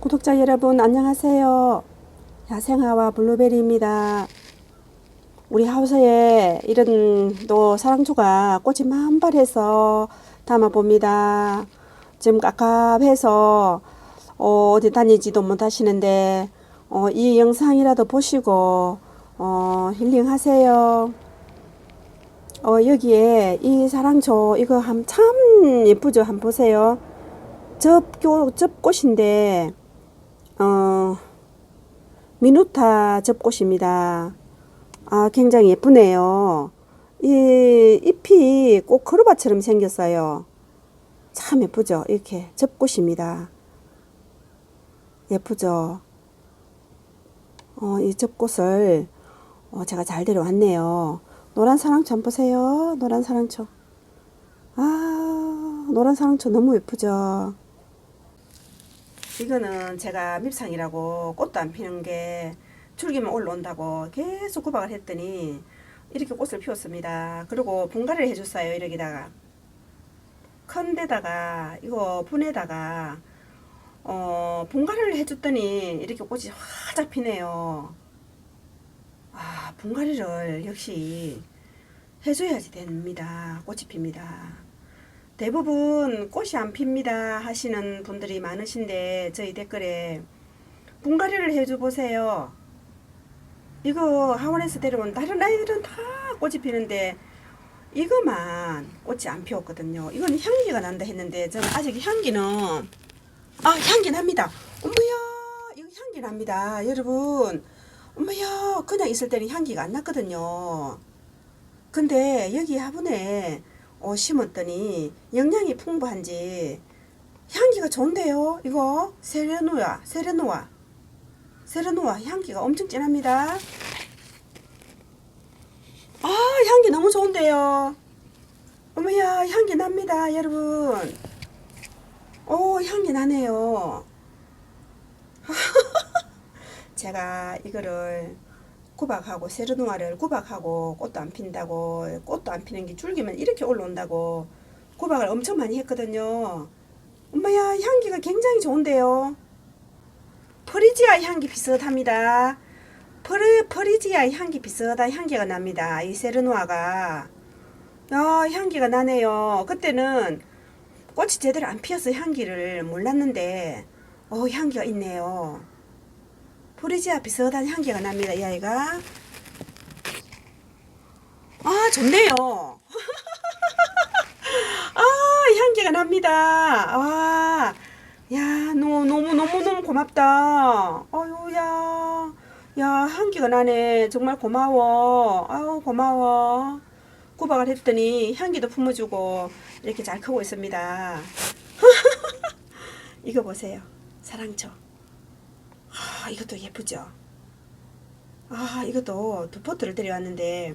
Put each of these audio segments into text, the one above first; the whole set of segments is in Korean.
구독자 여러분 안녕하세요. 야생화와 블루베리입니다. 우리 하우스에 이런 또 사랑초가 꽃이 만발해서 담아봅니다. 지금 깝깝해서 어, 어디 다니지도 못하시는데 어, 이 영상이라도 보시고 어, 힐링하세요. 어, 여기에 이 사랑초 이거 참 예쁘죠? 한번 보세요. 접교 접꽃인데 어 미누타 접꽃입니다. 아 굉장히 예쁘네요. 이 잎이 꼭 크루바처럼 생겼어요. 참 예쁘죠? 이렇게 접꽃입니다. 예쁘죠? 어, 이 접꽃을 어, 제가 잘 데려왔네요. 노란 사랑초 한번 보세요. 노란 사랑초. 아, 노란 사랑초 너무 예쁘죠? 이거는 제가 밉상이라고 꽃도 안 피는 게 줄기만 올라온다고 계속 구박을 했더니 이렇게 꽃을 피웠습니다. 그리고 분갈이를 해줬어요. 이러기다가 큰 데다가 이거 분에다가 어 분갈이를 해줬더니 이렇게 꽃이 활짝 피네요. 아 분갈이를 역시 해줘야지 됩니다. 꽃이 핍니다. 대부분 꽃이 안 핍니다 하시는 분들이 많으신데 저희 댓글에 분갈이를 해줘 보세요. 이거 하원에서 데려온 다른 아이들은 다 꽃이 피는데 이거만 꽃이 안 피웠거든요. 이건 향기가 난다 했는데 저는 아직 향기는 아 향기 납니다. 어머야 이거 향기 납니다. 여러분 어머야 그냥 있을 때는 향기가 안 났거든요. 근데 여기 화분에 어, 심었더니 영양이 풍부한지 향기가 좋은데요. 이거 세레노아, 세레노아, 세레노아 향기가 엄청 진합니다. 아 향기 너무 좋은데요. 어머야 향기 납니다, 여러분. 오 향기 나네요. 제가 이거를 구박하고 세르노아를 구박하고 꽃도 안 핀다고 꽃도 안 피는 게 줄기만 이렇게 올라온다고 구박을 엄청 많이 했거든요. 엄마야 향기가 굉장히 좋은데요. 퍼리지아 향기 비슷합니다. 퍼르, 퍼리지아 향기 비슷한 향기가 납니다. 이 세르노아가 야 향기가 나네요. 그때는 꽃이 제대로 안 피어서 향기를 몰랐는데 어 향기가 있네요. 포리지아 비슷한 향기가 납니다. 이 아이가. 아, 좋네요. 아, 향기가 납니다. 아, 야, 너무, 너무, 너무, 너무 고맙다. 어유, 야, 야, 향기가 나네. 정말 고마워. 아유, 고마워. 구박을 했더니 향기도 품어주고 이렇게 잘 크고 있습니다. 이거 보세요. 사랑초. 아, 이것도 예쁘죠? 아, 이것도 두 포트를 데려왔는데,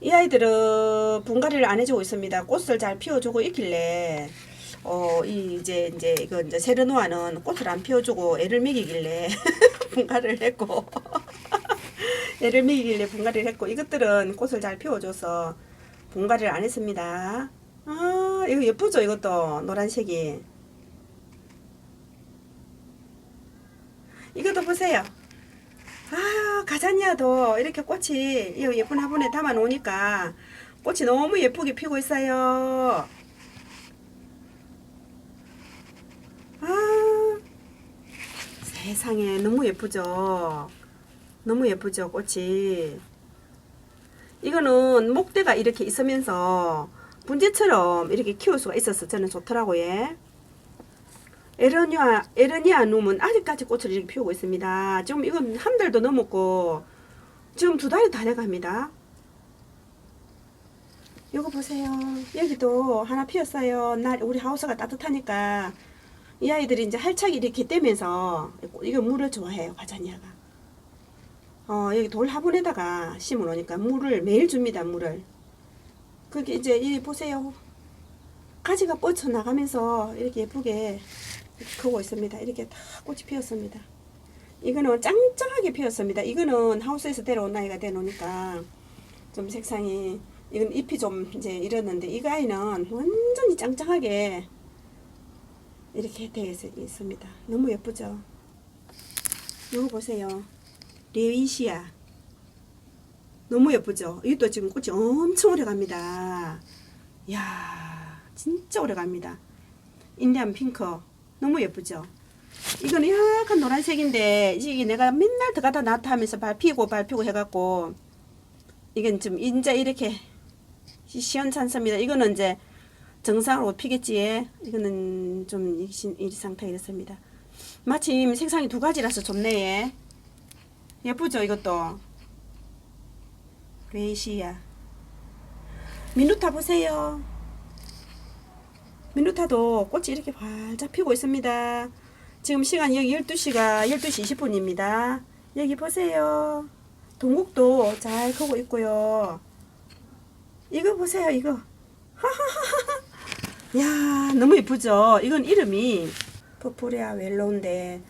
이 아이들은 분갈이를 안 해주고 있습니다. 꽃을 잘 피워주고 있길래, 어, 이, 이제, 이제, 이거, 이제, 세르노아는 꽃을 안 피워주고 애를 먹이길래 분갈이를 했고, 애를 먹이길래 분갈이를 했고, 이것들은 꽃을 잘 피워줘서 분갈이를 안 했습니다. 아, 이거 예쁘죠? 이것도, 노란색이. 이것도 보세요. 아, 가자니아도 이렇게 꽃이 이 예쁜 화분에 담아 놓으니까 꽃이 너무 예쁘게 피고 있어요. 아, 세상에 너무 예쁘죠? 너무 예쁘죠, 꽃이. 이거는 목대가 이렇게 있으면서 분재처럼 이렇게 키울 수가 있어서 저는 좋더라고요. 에르니아 에르니아 놈은 아직까지 꽃을 피우고 있습니다. 지금 이건 한 달도 넘었고 지금 두 달이 다 돼갑니다. 이거 보세요. 여기도 하나 피었어요. 날 우리 하우스가 따뜻하니까 이 아이들이 이제 활착이 이렇게 떼면서 이거 물을 좋아해요. 과자니아가. 어 여기 돌 화분에다가 심어 놓으니까 물을 매일 줍니다. 물을. 그게 이제 이 보세요. 가지가 뻗쳐 나가면서 이렇게 예쁘게 크고 있습니다. 이렇게 다 꽃이 피었습니다. 이거는 짱짱하게 피었습니다. 이거는 하우스에서 데려온 나이가 되노니까 좀 색상이 이건 잎이 좀 이제 이랬는데 이 아이는 완전히 짱짱하게 이렇게 되어 있- 있습니다. 너무 예쁘죠? 이거 보세요. 레이시아. 너무 예쁘죠? 이것도 지금 꽃이 엄청 오래 갑니다. 이야, 진짜 오래 갑니다. 인디안 핑크. 너무 예쁘죠? 이거는 약간 노란색인데, 이게 내가 맨날 들어가다 나타 하면서 발 피고 해갖고, 이건 좀 이제 이렇게 시- 시원찮습니다. 이거는 이제 정상으로 피겠지. 예. 이거는 좀 이, 이 상태 이렇습니다. 마침 색상이 두 가지라서 좋네. 예. 예쁘죠 이것도. 레이시아. 미누타 보세요. 미누타도 꽃이 이렇게 활짝 피고 있습니다. 지금 시간 여기 12시가 12시 20분입니다. 여기 보세요. 동국도 잘 크고 있고요. 이거 보세요, 이거. 야, 너무 예쁘죠? 이건 이름이 퍼프레아 웰로인데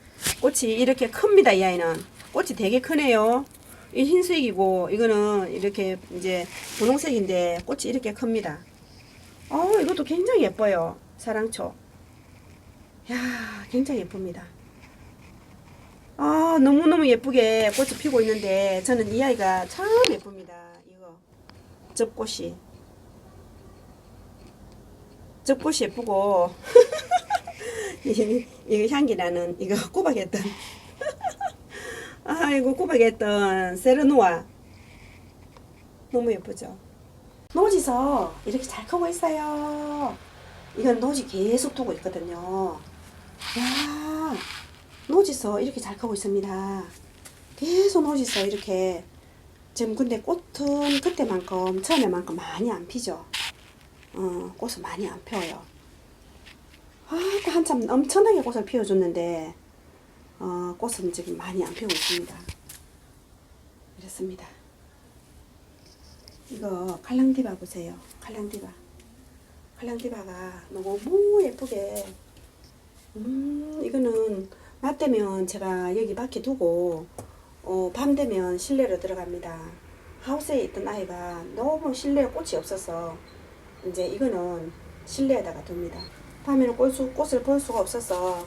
꽃이 이렇게 큽니다, 이 아이는. 꽃이 되게 크네요. 이 흰색이고 이거는 이렇게 이제 분홍색인데 꽃이 이렇게 큽니다. 어, 이것도 굉장히 예뻐요. 사랑초. 야, 굉장히 예쁩니다. 아, 너무너무 예쁘게 꽃이 피고 있는데 저는 이 아이가 참 예쁩니다. 이거 접꽃이. 접꽃이 예쁘고 이- 이거 향기 나는 이거 꼬박했던 아이고 꼬박했던 세르노아 너무 예쁘죠 노지서 이렇게 잘 크고 있어요 이건 노지 계속 두고 있거든요 야 노지서 이렇게 잘 크고 있습니다 계속 노지서 이렇게 지금 근데 꽃은 그때만큼 처음에만큼 많이 안 피죠 어, 꽃을 많이 안 펴요. 아, 또 한참 엄청나게 꽃을 피워줬는데, 어, 꽃은 지금 많이 안 피우고 있습니다. 이렇습니다. 이거 칼랑디바 보세요. 칼랑디바. 칼랑디바가 너무 예쁘게, 음, 이거는 낮 되면 제가 여기 밖에 두고, 어, 밤 되면 실내로 들어갑니다. 하우스에 있던 아이가 너무 실내에 꽃이 없어서, 이제 이거는 실내에다가 둡니다. 밤에는 꽃, 꽃을 볼 수가 없어서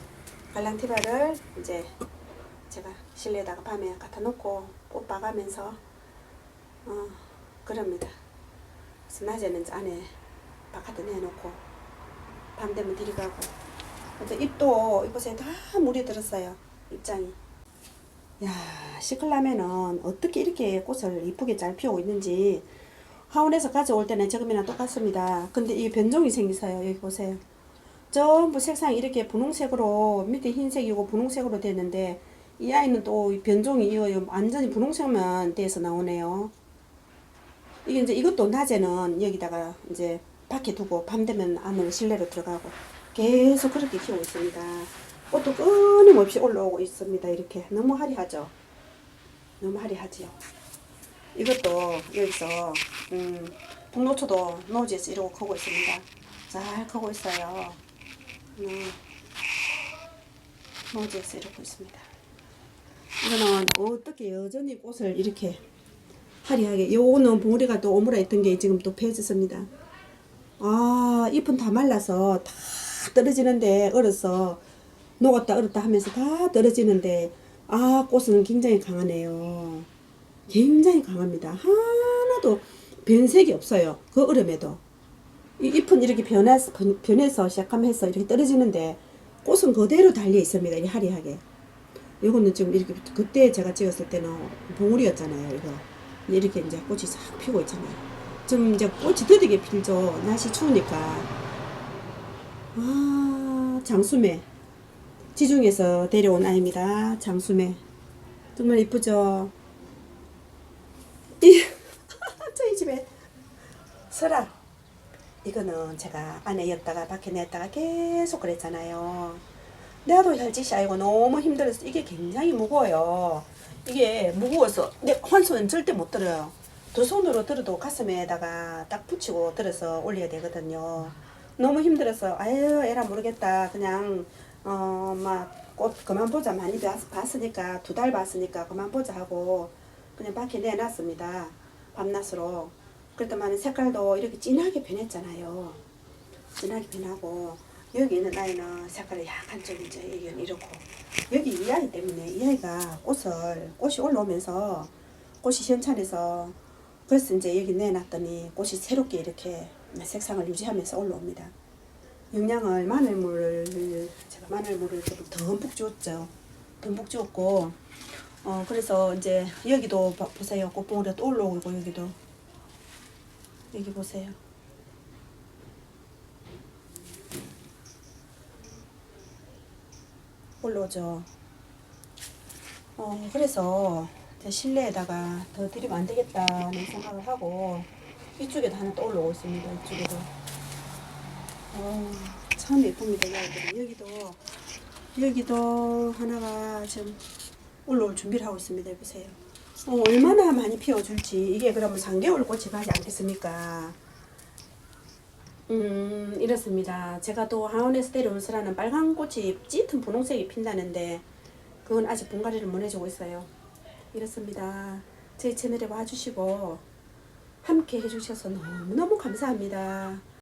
갈랑티바를 이제 제가 실내에다가 밤에 갖다 놓고 꽃 봐가면서 어 그럽니다. 그래서 낮에는 이제 안에 바깥에 내놓고 밤 되면 들이가고 근데 잎도 이곳에 다 물이 들었어요. 입장이. 야 시클라면은 어떻게 이렇게 꽃을 이쁘게 잘 피우고 있는지 하원에서 가져올 때는 저금이랑 똑같습니다. 근데 이 변종이 생기서요. 여기 보세요. 전부 색상이 이렇게 분홍색으로 밑에 흰색이고 분홍색으로 되는데 이 아이는 또이 변종이 완전히 분홍색만 돼서 나오네요. 이게 이제 이것도 낮에는 여기다가 이제 밖에 두고 밤 되면 안으로 실내로 들어가고 계속 그렇게 키우고 있습니다. 꽃도 끊임없이 올라오고 있습니다. 이렇게 너무 화려하죠. 너무 화려하지요. 이것도 여기서 음, 북노초도 노지에서 이러고 크고 있습니다. 잘 크고 있어요. 음, 노지에서 이러고 있습니다. 이거는 어떻게 여전히 꽃을 이렇게 화려하게 요거는 봉우리가 또 오므라 있던 게 지금 또 펴졌습니다. 아 잎은 다 말라서 다 떨어지는데 얼어서 녹았다 얼었다 하면서 다 떨어지는데 아 꽃은 굉장히 강하네요. 굉장히 강합니다. 하나도 변색이 없어요. 그 얼음에도. 이 잎은 이렇게 변해서, 변- 변해서 시작하면서 이렇게 떨어지는데 꽃은 그대로 달려 있습니다. 이 화려하게. 이거는 지금 이렇게 그때 제가 찍었을 때는 봉우리였잖아요. 이거 이렇게 이제 꽃이 싹 피고 있잖아요. 지금 이제 꽃이 더디게 필죠. 날씨 추우니까. 아 장수매 지중에서 데려온 아이입니다. 장수매 정말 이쁘죠. 이 저희 집에 설아 이거는 제가 안에 였다가 밖에 냈다가 계속 그랬잖아요. 나도 혈짓이 아니고 너무 힘들어서 이게 굉장히 무거워요. 이게 무거워서 내한 손은 절대 못 들어요. 두 손으로 들어도 가슴에다가 딱 붙이고 들어서 올려야 되거든요. 너무 힘들어서 아유 에라 모르겠다 그냥 어막꽃 그만 보자 많이 봤- 봤으니까 두 달 봤으니까 그만 보자 하고 그냥 밖에 내놨습니다. 밤낮으로. 그랬더만 색깔도 이렇게 진하게 변했잖아요. 진하게 변하고 여기 있는 아이는 색깔이 약간 좀 이제 여기는 이렇고 여기 이 아이 때문에 이 아이가 꽃을 꽃이 올라오면서 꽃이 현찬해서 그래서 이제 여기 내놨더니 꽃이 새롭게 이렇게 색상을 유지하면서 올라옵니다. 영양을 마늘물을 제가 마늘물을 조금 듬뿍 주었죠. 듬뿍 주었고 어 그래서 이제 여기도 봐- 보세요 꽃봉오리가 또 올라오고 여기도 여기 보세요. 올라오죠. 어 그래서 이제 실내에다가 더 들이면 안 되겠다는 생각을 하고 이쪽에도 하나 또 올라오고 있습니다. 이쪽에도. 어, 참 예쁩니다. 이 아이들은. 여기도 여기도 하나가 지금 올라올 준비를 하고 있습니다. 보세요. 어, 얼마나 많이 피워줄지 이게 그러면 3개월 꽃이 가지 않겠습니까? 음 이렇습니다. 제가 또 하원에서 데려온 스라는 빨간 꽃이 짙은 분홍색이 핀다는데 그건 아직 분갈이를 못 해주고 있어요. 이렇습니다. 제 채널에 와주시고 함께 해주셔서 너무너무 감사합니다.